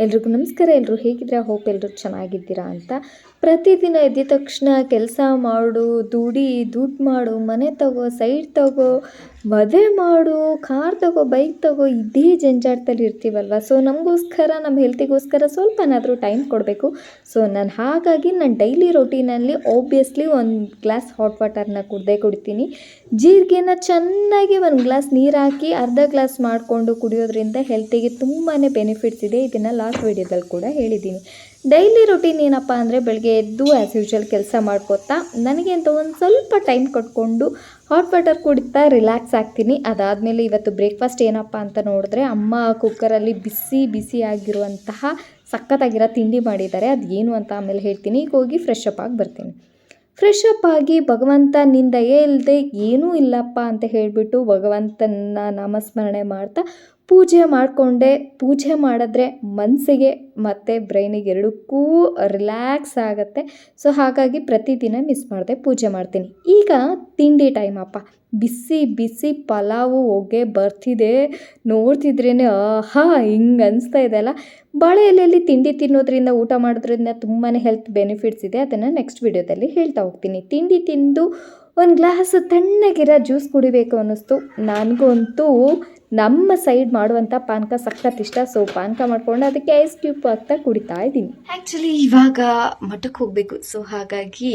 ಎಲ್ರಿಗೂ ನಮಸ್ಕಾರ. ಎಲ್ಲರೂ ಹೇಗಿದ್ದೀರಾ? ಹೋಪ್ ಎಲ್ಲರೂ ಚೆನ್ನಾಗಿದ್ದೀರಾ ಅಂತ. ಪ್ರತಿದಿನ ಎದ್ದ ತಕ್ಷಣ ಕೆಲಸ ಮಾಡು, ದುಡಿ, ದುಡ್ಡು ಮಾಡು, ಮನೆ ತಗೋ ಸೈಟ್ ತಗೋ ಮದುವೆ ಮಾಡು, ಕಾರ್ ತಗೋ ಬೈಕ್ ತಗೋ, ಇದೇ ಜಂಜಾಟದಲ್ಲಿ ಇರ್ತೀವಲ್ವ? ಸೊ ನಮಗೋಸ್ಕರ ನಮ್ಮ ಹೆಲ್ತಿಗೋಸ್ಕರ ಸ್ವಲ್ಪನಾದರೂ ಟೈಮ್ ಕೊಡಬೇಕು. ಸೊ ನಾನು ಹಾಗಾಗಿ ನಾನು ಡೈಲಿ ರೊಟೀನಲ್ಲಿ ಆಬ್ವಿಯಸ್ಲಿ ಒಂದು ಗ್ಲಾಸ್ ಹಾಟ್ ವಾಟರ್ನ ಕುಡ್ದೇ ಕುಡಿತೀನಿ. ಜೀರಿಗೆನ ಚೆನ್ನಾಗಿ ಒಂದು ಗ್ಲಾಸ್ ನೀರು ಹಾಕಿ ಅರ್ಧ ಗ್ಲಾಸ್ ಮಾಡಿಕೊಂಡು ಕುಡಿಯೋದ್ರಿಂದ ಹೆಲ್ತಿಗೆ ತುಂಬಾ ಬೆನಿಫಿಟ್ಸ್ ಇದೆ. ಇದನ್ನು ಲಾಸ್ಟ್ ವೀಡಿಯೋದಲ್ಲಿ ಕೂಡ ಹೇಳಿದ್ದೀನಿ. ಡೈಲಿ ರೊಟೀನ್ ಏನಪ್ಪ ಅಂದರೆ ಬೆಳಗ್ಗೆ ಎದ್ದು ಆ್ಯಸ್ ಯೂಶ್ವಲ್ ಕೆಲಸ ಮಾಡ್ಕೋತಾ, ನನಗೆ ಅಂತ ಒಂದು ಸ್ವಲ್ಪ ಟೈಮ್ ಕಟ್ಕೊಂಡು ಹಾಟ್ ವಾಟರ್ ಕುಡಿತಾ ರಿಲ್ಯಾಕ್ಸ್ ಆಗ್ತೀನಿ. ಅದಾದಮೇಲೆ ಇವತ್ತು ಬ್ರೇಕ್ಫಾಸ್ಟ್ ಏನಪ್ಪ ಅಂತ ನೋಡಿದ್ರೆ ಅಮ್ಮ ಕುಕ್ಕರಲ್ಲಿ ಬಿಸಿ ಬಿಸಿ ಆಗಿರುವಂತಹ ಸಖತ್ತಾಗಿರೋ ತಿಂಡಿ ಮಾಡಿದ್ದಾರೆ. ಅದು ಏನು ಅಂತ ಆಮೇಲೆ ಹೇಳ್ತೀನಿ. ಈಗ ಹೋಗಿ ಫ್ರೆಶ್ ಅಪ್ ಆಗಿ ಬರ್ತೀನಿ. ಫ್ರೆಶ್ ಅಪ್ ಆಗಿ ಭಗವಂತ ನಿಂದಯೇ ದಯೆ ಇಲ್ಲದೆ ಏನೂ ಇಲ್ಲಪ್ಪ ಅಂತ ಹೇಳಿಬಿಟ್ಟು ಭಗವಂತನ ನಾಮಸ್ಮರಣೆ ಮಾಡ್ತಾ ಪೂಜೆ ಮಾಡಿಕೊಂಡೆ, ಪೂಜೆ ಮಾಡಿದ್ರೆ ಮನಸ್ಸಿಗೆ ಮತ್ತು ಬ್ರೈನಿಗೆ ಎರಡಕ್ಕೂ ರಿಲ್ಯಾಕ್ಸ್ ಆಗುತ್ತೆ. ಸೊ, ಹಾಗಾಗಿ ಪ್ರತಿದಿನ ಮಿಸ್ ಮಾಡದೆ ಪೂಜೆ ಮಾಡ್ತೀನಿ. ಈಗ ತಿಂಡಿ ಟೈಮ್ ಅಪ್ಪ. ಬಿಸಿ ಬಿಸಿ ಪಲಾವು ಹೊಗೆ ಬರ್ತಿದೆ. ನೋಡ್ತಿದ್ರೇ ಆಹಾ, ಹಿಂಗೆ ಅನಿಸ್ತಾ ಇದೆ ಅಲ್ಲ. ಬಾಳೆ ಎಲೆಯಲ್ಲಿ ತಿಂಡಿ ತಿನ್ನೋದ್ರಿಂದ, ಊಟ ಮಾಡೋದ್ರಿಂದ ತುಂಬಾ ಹೆಲ್ತ್ ಬೆನಿಫಿಟ್ಸ್ ಇದೆ. ಅದನ್ನು ನೆಕ್ಸ್ಟ್ ವಿಡಿಯೋದಲ್ಲಿ ಹೇಳ್ತಾ ಹೋಗ್ತೀನಿ. ತಿಂಡಿ ತಿಂದು ಒಂದು ಗ್ಲಾಸು ತಣ್ಣಗಿರೋ ಜ್ಯೂಸ್ ಕುಡಿಬೇಕು ಅನ್ನಿಸ್ತು. ನನಗಂತೂ ನಮ್ಮ ಸೈಡ್ ಮಾಡುವಂಥ ಪಾನಕ ಸಖತ್ ಇಷ್ಟ. ಸೊ ಪಾನಕ ಮಾಡಿಕೊಂಡು ಅದಕ್ಕೆ ಐಸ್ ಕ್ಯೂಬ್ ಹಾಕ್ತಾ ಕುಡಿತಾ ಇದ್ದೀನಿ. ಆ್ಯಕ್ಚುಲಿ ಇವಾಗ ಮಠಕ್ಕೆ ಹೋಗಬೇಕು. ಸೊ ಹಾಗಾಗಿ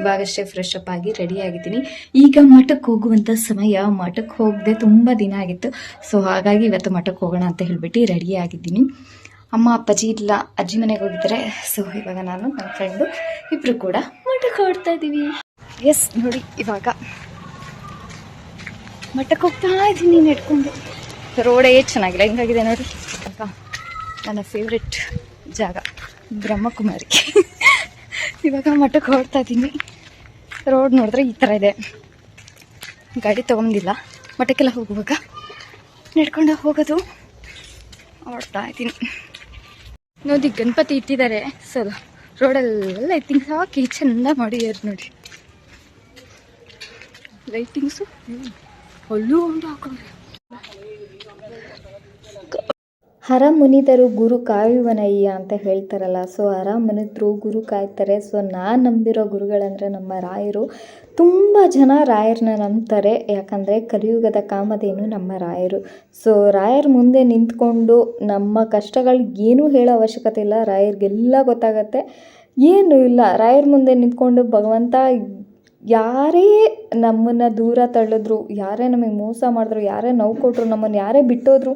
ಇವಾಗಷ್ಟೇ ಫ್ರೆಶ್ ಅಪ್ ಆಗಿ ರೆಡಿ ಆಗಿದ್ದೀನಿ. ಈಗ ಮಠಕ್ಕೆ ಹೋಗುವಂಥ ಸಮಯ. ಮಠಕ್ಕೆ ಹೋಗದೆ ತುಂಬ ದಿನ ಆಗಿತ್ತು. ಸೊ ಹಾಗಾಗಿ ಇವತ್ತು ಮಠಕ್ಕೆ ಹೋಗೋಣ ಅಂತ ಹೇಳ್ಬಿಟ್ಟು ರೆಡಿ ಆಗಿದ್ದೀನಿ. ಅಮ್ಮ, ಅಪ್ಪಾಜಿ ಇಲ್ಲ. ಅಜ್ಜಿ ಮನೆಗೆ ಹೋಗಿದ್ದಾರೆ. ಸೊ ಇವಾಗ ನಾನು ನನ್ನ ಫ್ರೆಂಡು ಇಬ್ಬರು ಕೂಡ ಮಠಕ್ಕೆ ಹೊಡ್ತಾ ಇದ್ದೀವಿ. ಎಸ್ ನೋಡಿ, ಇವಾಗ. ಮಠಕ್ಕೆ ಹೋಗ್ತಾ ಇದ್ದೀನಿ ನೆಡ್ಕೊಂಡು. ರೋಡೇ ಚೆನ್ನಾಗಿಲ್ಲ, ಹಿಂಗಾಗಿದೆ ನೋಡಿ. ನನ್ನ ಫೇವ್ರೆಟ್ ಜಾಗ, ಬ್ರಹ್ಮಕುಮಾರಿ. ಇವಾಗ ಮಠಕ್ಕೆ ಹೊರಡ್ತಾ ಇದ್ದೀನಿ ರೋಡ್ ನೋಡಿದ್ರೆ ಈ ಥರ ಇದೆ. ಗಾಡಿ ತೊಗೊಂಡಿಲ್ಲ. ಮಠಕ್ಕೆಲ್ಲ ಹೋಗುವಾಗ ನಡ್ಕೊಂಡು ಹೋಗೋದು ಹೊಡ್ತಾ ಇದ್ದೀನಿ ನೋಡಿ, ಗಣಪತಿ ಇಟ್ಟಿದ್ದಾರೆ. ಸೊ ರೋಡಲ್ಲೆಲ್ಲ ಇತ್ತಿಂಗ್ ಸಾಕಿ ಚೆಂದ ಮಾಡಿದ್ದಾರೆ ನೋಡಿ. ಲೈಟಿಂಗ್ಸು ಅಲ್ಲೂ ಒಂದು ಮುನಿದರು ಗುರು ಕಾಯುವನಯ್ಯ ಅಂತ ಹೇಳ್ತಾರಲ್ಲ, ಸೊ ಹರ ಮುನಿದ್ರು ಗುರು ಕಾಯ್ತಾರೆ. ಸೊ ನಾನು ನಂಬಿರೋ ಗುರುಗಳಂದರೆ ನಮ್ಮ ರಾಯರು. ತುಂಬ ಜನ ರಾಯರನ್ನ ನಂಬ್ತಾರೆ, ಯಾಕಂದರೆ ಕಲಿಯುಗದ ಕಾಮಧೇನು ನಮ್ಮ ರಾಯರು. ಸೊ ರಾಯರ ಮುಂದೆ ನಿಂತ್ಕೊಂಡು ನಮ್ಮ ಕಷ್ಟಗಳಿಗೆ ಹೇಳೋ ಅವಶ್ಯಕತೆ ಇಲ್ಲ, ರಾಯರಿಗೆಲ್ಲ ಗೊತ್ತಾಗತ್ತೆ. ಏನು ಇಲ್ಲ, ರಾಯರ ಮುಂದೆ ನಿಂತ್ಕೊಂಡು ಭಗವಂತ ಯಾರೇ ನಮ್ಮನ್ನು ದೂರ ತಳ್ಳಿದ್ರು, ಯಾರೇ ನಮಗೆ ಮೋಸ ಮಾಡಿದ್ರು, ಯಾರೇ ನೋವು ಕೊಟ್ಟರು ನಮ್ಮನ್ನು ಯಾರೇ ಬಿಟ್ಟೋದ್ರು,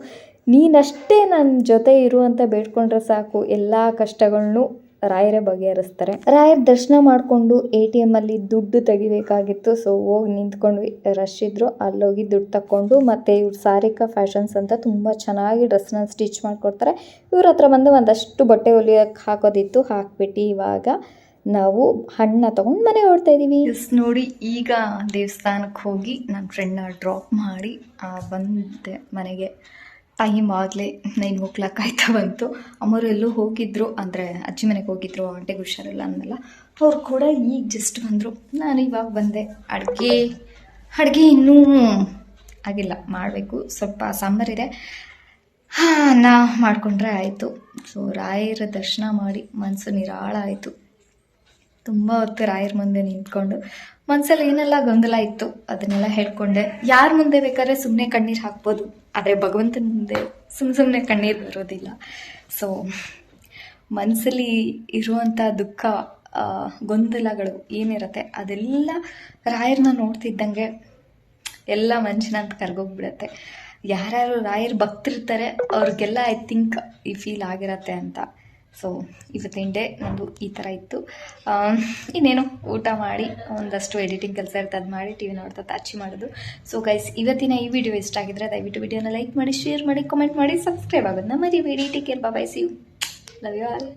ನೀನಷ್ಟೇ ನನ್ನ ಜೊತೆ ಇರು ಅಂತ ಬೇಡ್ಕೊಂಡ್ರೆ ಸಾಕು. ಎಲ್ಲ ಕಷ್ಟಗಳನ್ನು ರಾಯರೇ ಬಗೆಹರಿಸ್ತಾರೆ. ರಾಯರ ದರ್ಶನ ಮಾಡಿಕೊಂಡು ಎ ಟಿ ಎಮ್ಮಲ್ಲಿ ದುಡ್ಡು ತೆಗಿಬೇಕಾಗಿತ್ತು. ಸೊ ಹೋಗಿ ನಿಂತ್ಕೊಂಡು ರಶ್ ಇದ್ರು. ಅಲ್ಲೋಗಿ ದುಡ್ಡು ತಕ್ಕೊಂಡು ಮತ್ತು ಇವ್ರು ಸಾರಿಕಾ ಫ್ಯಾಷನ್ಸ್ ಅಂತ ತುಂಬ ಚೆನ್ನಾಗಿ ಡ್ರೆಸ್ನ ಸ್ಟಿಚ್ ಮಾಡಿಕೊಡ್ತಾರೆ. ಇವ್ರ ಹತ್ರ ಬಂದು ಒಂದಷ್ಟು ಬಟ್ಟೆ ಹೊಲಿಯೋಕ್ಕೆ ಹಾಕೋದಿತ್ತು. ಹಾಕ್ಬಿಟ್ಟು ಇವಾಗ ನಾವು ಹಣ್ಣ ತಗೊಂಡು ಮನೆ ಹೊಡ್ತಾ ಇದ್ದೀವಿ ನೋಡಿ, ಈಗ ದೇವಸ್ಥಾನಕ್ಕೆ ಹೋಗಿ ನನ್ನ ಫ್ರೆಂಡ್ನ ಡ್ರಾಪ್ ಮಾಡಿ ಬಂದೆ ಮನೆಗೆ. ಟೈಮ್ ಆಗಲೇ ನೈನ್ ಓ ಕ್ಲಾಕ್ ಆಯ್ತಾ ಬಂತು. ಅಮ್ಮರು ಎಲ್ಲೂ ಹೋಗಿದ್ರು, ಅಂದರೆ ಅಜ್ಜಿ ಮನೆಗೆ ಹೋಗಿದ್ರು ಆಂಟಿಗೆ ಹುಷಾರಿಲ್ಲ ಅಂದಲ್ಲ ಅವ್ರು ಕೂಡ ಈಗ ಜಸ್ಟ್ ಬಂದರು. ನಾನು ಇವಾಗ ಬಂದೆ. ಅಡುಗೆ ಅಡುಗೆ ಇನ್ನೂ ಆಗಿಲ್ಲ. ಮಾಡಬೇಕು. ಸ್ವಲ್ಪ ಸಾಂಬಾರಿದೆ ಹಾಂ, ನಾ ಮಾಡಿಕೊಂಡ್ರೆ ಆಯಿತು. ಸೊ ರಾಯರ ದರ್ಶನ ಮಾಡಿ ಮನಸ್ಸು ನಿರಾಳ ಆಯಿತು. ತುಂಬ ಹೊತ್ತು ರಾಯರ ಮುಂದೆ ನಿಂತ್ಕೊಂಡು ಮನಸ್ಸಲ್ಲಿ ಏನೆಲ್ಲ ಗೊಂದಲ ಇತ್ತು ಅದನ್ನೆಲ್ಲ ಹೇಳ್ಕೊಂಡೆ. ಯಾರ ಮುಂದೆ ಬೇಕಾದ್ರೆ ಸುಮ್ಮನೆ ಕಣ್ಣೀರು ಹಾಕ್ಬೋದು, ಆದರೆ ಭಗವಂತನ ಮುಂದೆ ಸುಮ್ಮ ಸುಮ್ಮನೆ ಕಣ್ಣೀರು ಬರೋದಿಲ್ಲ. ಸೊ ಮನಸ್ಸಲ್ಲಿ ಇರುವಂಥ ದುಃಖ ಗೊಂದಲಗಳು ಏನಿರುತ್ತೆ ಅದೆಲ್ಲ ರಾಯರನ್ನ ನೋಡ್ತಿದ್ದಂಗೆ ಎಲ್ಲ ಮನುಷ್ಯನ ಅಂತ ಕರ್ಗೋಗ್ಬಿಡತ್ತೆ. ಯಾರ್ಯಾರು ರಾಯರ್ ಭಕ್ತಿರ್ತಾರೆ ಅವ್ರಿಗೆಲ್ಲ ಐ ಥಿಂಕ್ ಈ ಫೀಲ್ ಆಗಿರತ್ತೆ ಅಂತ. ಸೊ ಇವತ್ತಿನ ಡೇ ನಂದು ಈ ಥರ ಇತ್ತು. ಇನ್ನೇನು ಊಟ ಮಾಡಿ, ಒಂದಷ್ಟು ಎಡಿಟಿಂಗ್ ಕೆಲಸ ಇರ್ತದೆ ಅದು ಮಾಡಿ ಟಿ ವಿ ನೋಡ್ತಾ ತಾಚಿ ಮಾಡೋದು. ಸೊ ಗೈಸ್ ಇವತ್ತಿನ ಈ ವಿಡಿಯೋ ಇಷ್ಟ ಆಗಿದ್ರೆ ದಯವಿಟ್ಟು ವಿಡಿಯೋನ ಲೈಕ್ ಮಾಡಿ ಶೇರ್ ಮಾಡಿ ಕಮೆಂಟ್ ಮಾಡಿ ಸಬ್ಸ್ಕ್ರೈಬ್ ಆಗೋದನ್ನ ಮರಿಬೇಡಿ. Take care bye bye you love you all